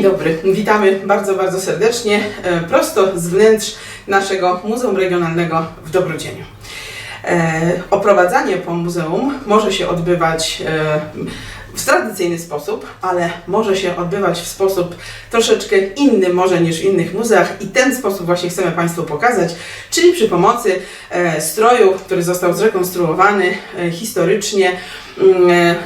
Dzień dobry, witamy bardzo, bardzo serdecznie, e, prosto z wnętrz naszego Muzeum Regionalnego w Dobrodzieniu. E, Oprowadzanie po muzeum może się odbywać e, w tradycyjny sposób, ale może się odbywać w sposób troszeczkę inny może niż w innych muzeach i ten sposób właśnie chcemy Państwu pokazać, czyli przy pomocy e, stroju, który został zrekonstruowany e, historycznie mm, e,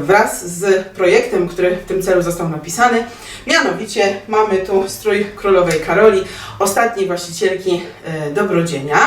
wraz z projektem, który w tym celu został napisany. Mianowicie mamy tu strój królowej Karoli, ostatniej właścicielki Dobrodzienia.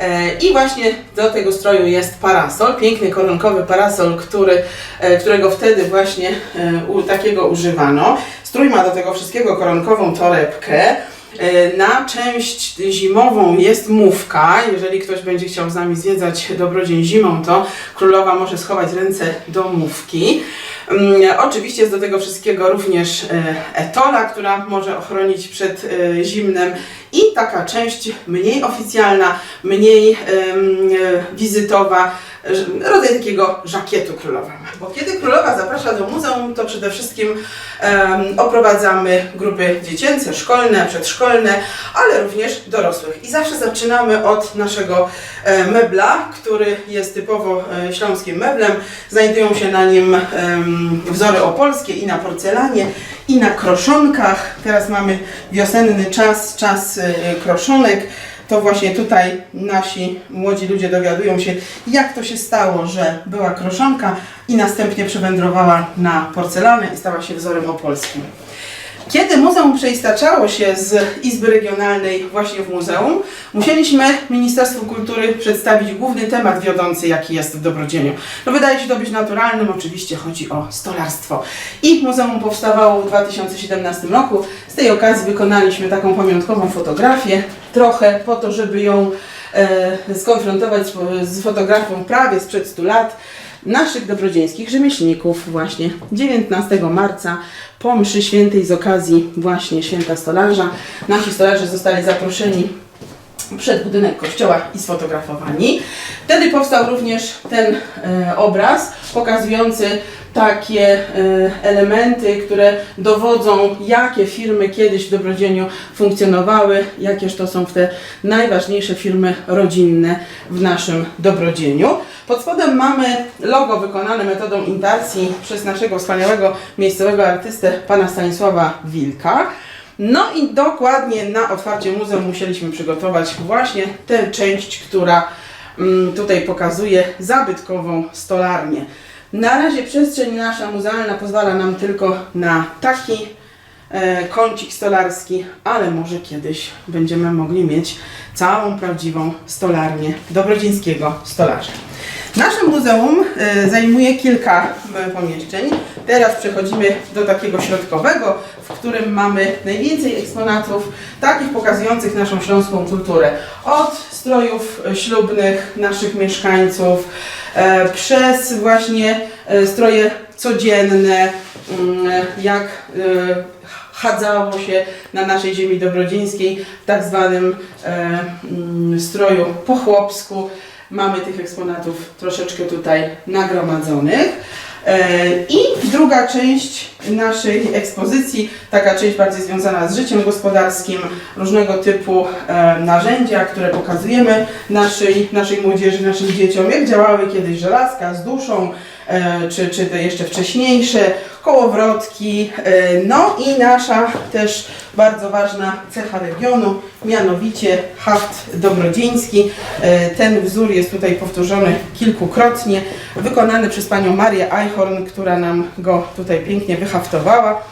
E, I właśnie do tego stroju jest parasol, piękny koronkowy parasol, który, e, którego wtedy właśnie e, u, takiego używano. Strój ma do tego wszystkiego koronkową torebkę. E, Na część zimową jest mówka. Jeżeli ktoś będzie chciał z nami zwiedzać Dobrodzień zimą, to królowa może schować ręce do mówki. Mm, Oczywiście jest do tego wszystkiego również e, etola, która może ochronić przed e, zimnem i taka część mniej oficjalna, mniej wizytowa, rodzaj takiego żakietu królowa. Bo kiedy królowa zaprasza do muzeum, to przede wszystkim em, oprowadzamy grupy dziecięce, szkolne, przedszkolne, ale również dorosłych. I zawsze zaczynamy od naszego e, mebla, który jest typowo e, śląskim meblem. Znajdują się na nim em, wzory opolskie i na porcelanie, i na kroszonkach. Teraz mamy wiosenny czas, czas e, kroszonek. To właśnie tutaj nasi młodzi ludzie dowiadują się, jak to się stało, że była kroszonka i następnie przewędrowała na porcelanę i stała się wzorem opolskim. Kiedy muzeum przeistaczało się z Izby Regionalnej właśnie w muzeum, musieliśmy Ministerstwu Kultury przedstawić główny temat wiodący, jaki jest w Dobrodzieniu. No wydaje się to być naturalnym, oczywiście chodzi o stolarstwo. I muzeum powstawało w 2017 roku. Z tej okazji wykonaliśmy taką pamiątkową fotografię, trochę po to, żeby ją e, skonfrontować z, fotografią prawie sprzed 100 lat naszych dobrodzieńskich rzemieślników właśnie 19 marca po mszy świętej z okazji właśnie święta stolarza. Nasi stolarze zostali zaproszeni przed budynek kościoła i sfotografowani. Wtedy powstał również ten e, obraz pokazujący takie e, elementy, które dowodzą, jakie firmy kiedyś w Dobrodzieniu funkcjonowały, jakież to są te najważniejsze firmy rodzinne w naszym Dobrodzieniu. Pod spodem mamy logo wykonane metodą intarsji przez naszego wspaniałego miejscowego artystę, pana Stanisława Wilka. No i dokładnie na otwarcie muzeum musieliśmy przygotować właśnie tę część, która mm, tutaj pokazuje zabytkową stolarnię. Na razie przestrzeń nasza muzealna pozwala nam tylko na taki e, kącik stolarski, ale może kiedyś będziemy mogli mieć całą prawdziwą stolarnię dobrodziejskiego stolarza. Nasze muzeum e, zajmuje kilka e, pomieszczeń. Teraz przechodzimy do takiego środkowego, w którym mamy najwięcej eksponatów, takich pokazujących naszą śląską kulturę. Od strojów e, ślubnych naszych mieszkańców, przez właśnie stroje codzienne, mm, jak chadzało się na naszej ziemi dobrodziejskiej w tak zwanym mm, stroju po chłopsku. Mamy tych eksponatów troszeczkę tutaj nagromadzonych. E, I druga część naszej ekspozycji, taka część bardziej związana z życiem gospodarskim, różnego typu e, narzędzia, które pokazujemy naszej, naszej młodzieży, naszym dzieciom, jak działały kiedyś żelazka z duszą, e, czy, czy te jeszcze wcześniejsze, kołowrotki, no i nasza też bardzo ważna cecha regionu, mianowicie haft dobrodzieński. E, Ten wzór jest tutaj powtórzony kilkukrotnie, wykonany przez panią Marię Eichhorn, która nam go tutaj pięknie wyhaftowała.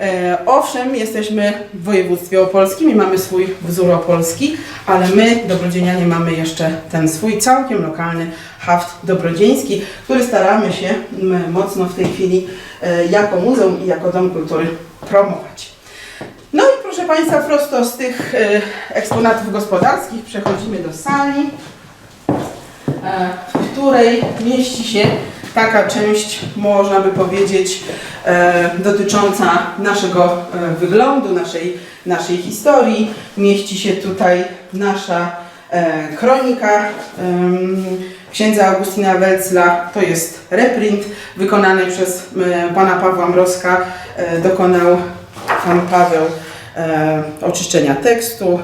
E, Owszem, jesteśmy w województwie opolskim i mamy swój wzór opolski, ale my, dobrodzienianie, mamy jeszcze ten swój całkiem lokalny haft dobrodzieński, który staramy się mocno w tej chwili e, jako muzeum i jako dom kultury promować. Państwa, prosto z tych e, eksponatów gospodarskich przechodzimy do sali, e, w której mieści się taka część, można by powiedzieć, e, dotycząca naszego wyglądu, naszej, naszej historii. Mieści się tutaj nasza kronika księdza Augustyna Welcla. To jest reprint wykonany przez pana Pawła Mrozka. Dokonał pan Paweł oczyszczenia tekstu.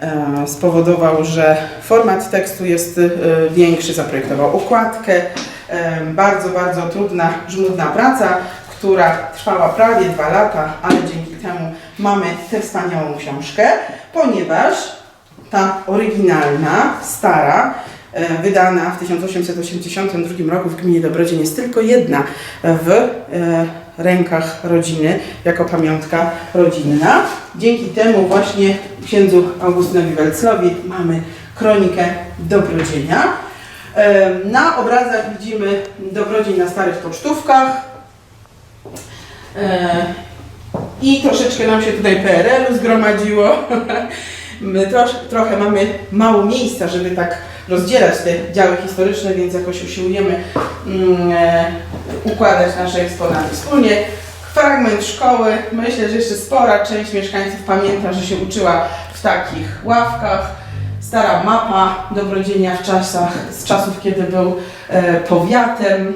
E, spowodował, że format tekstu jest e, większy, zaprojektował układkę. E, bardzo, bardzo trudna, żmudna praca, która trwała prawie dwa lata, ale dzięki temu mamy tę wspaniałą książkę, ponieważ ta oryginalna, stara, e, wydana w 1882 roku w gminie Dobrodzień jest tylko jedna w e, rękach rodziny, jako pamiątka rodzinna. Dzięki temu właśnie księdzu Augustynowi Welclowi mamy kronikę Dobrodzienia. Na obrazach widzimy Dobrodzień na starych pocztówkach. E, I troszeczkę nam się tutaj PRL-u zgromadziło. My trosz, trochę mamy mało miejsca, żeby tak rozdzielać te działy historyczne, więc jakoś usiłujemy mm, e, układać nasze eksponaty wspólnie. Fragment szkoły. Myślę, że jeszcze spora część mieszkańców pamięta, że się uczyła w takich ławkach. Stara mapa Dobrodzienia w czasach, z czasów, kiedy był e, powiatem.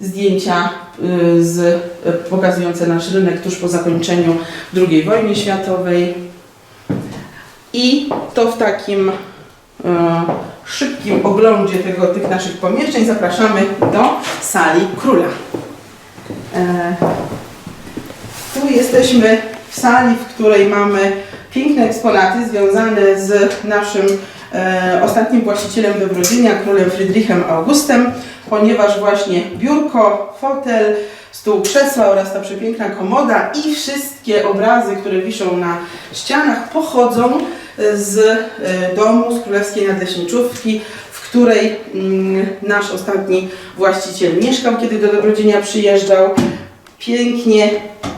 Zdjęcia y, z, e, pokazujące nasz rynek tuż po zakończeniu II wojny światowej. I to w takim e, szybkim oglądzie tego, tych naszych pomieszczeń zapraszamy do sali króla. E, tu jesteśmy w sali, w której mamy piękne eksponaty związane z naszym e, ostatnim właścicielem Dobrodzienia, królem Friedrichem Augustem, ponieważ właśnie biurko, fotel, stół, krzesła oraz ta przepiękna komoda i wszystkie obrazy, które wiszą na ścianach pochodzą z e, domu, z królewskiej nadleśniczówki, w której mm, nasz ostatni właściciel mieszkał, kiedy do Dobrodzienia przyjeżdżał. Pięknie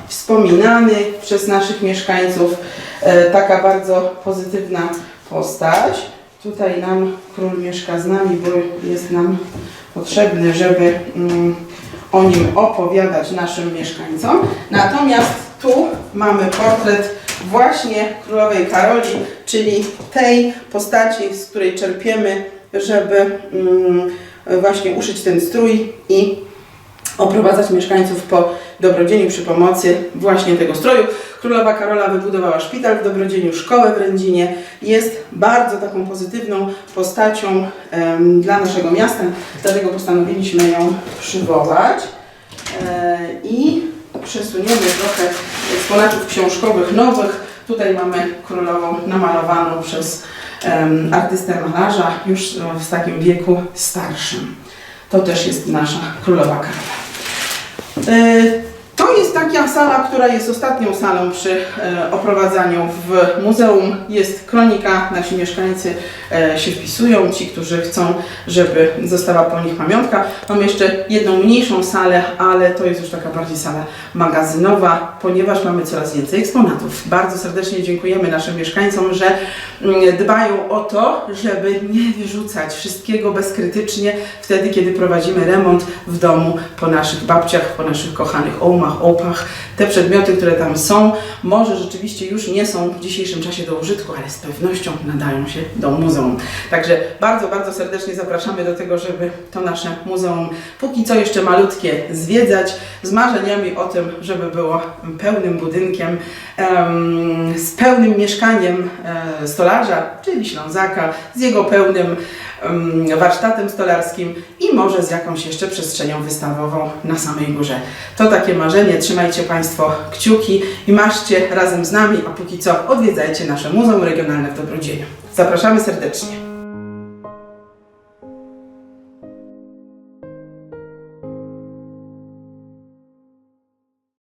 wspominany przez naszych mieszkańców, e, taka bardzo pozytywna postać. Tutaj nam król mieszka z nami, bo jest nam potrzebny, żeby mm, o nim opowiadać naszym mieszkańcom. Natomiast tu mamy portret właśnie królowej Karoli, czyli tej postaci, z której czerpiemy, żeby mm, właśnie uszyć ten strój i oprowadzać mieszkańców po Dobrodzieniu przy pomocy właśnie tego stroju. Królowa Karola wybudowała szpital w Dobrodzieniu, szkołę w Rędzinie. Jest bardzo taką pozytywną postacią dla naszego miasta, dlatego postanowiliśmy ją przywołać. E, I przesuniemy trochę eksponatów książkowych nowych. Tutaj mamy królową namalowaną przez em, artystę malarza już w takim wieku starszym. To też jest nasza królowa Karola. E, To jest taka sala, która jest ostatnią salą przy e, oprowadzaniu w muzeum. Jest kronika, nasi mieszkańcy e, się wpisują, ci, którzy chcą, żeby została po nich pamiątka. Mamy jeszcze jedną mniejszą salę, ale to jest już taka bardziej sala magazynowa, ponieważ mamy coraz więcej eksponatów. Bardzo serdecznie dziękujemy naszym mieszkańcom, że mm, dbają o to, żeby nie wyrzucać wszystkiego bezkrytycznie wtedy, kiedy prowadzimy remont w domu po naszych babciach, po naszych kochanych ołmach, opach. Te przedmioty, które tam są, może rzeczywiście już nie są w dzisiejszym czasie do użytku, ale z pewnością nadają się do muzeum. Także bardzo, bardzo serdecznie zapraszamy do tego, żeby to nasze muzeum póki co jeszcze malutkie zwiedzać, z marzeniami o tym, żeby było pełnym budynkiem, em, z pełnym mieszkaniem e, stolarza, czyli Ślązaka, z jego pełnym warsztatem stolarskim i może z jakąś jeszcze przestrzenią wystawową na samej górze. To takie marzenie, trzymajcie Państwo kciuki i maszcie razem z nami, a póki co odwiedzajcie nasze Muzeum Regionalne w Dobrodzieniu. Zapraszamy serdecznie.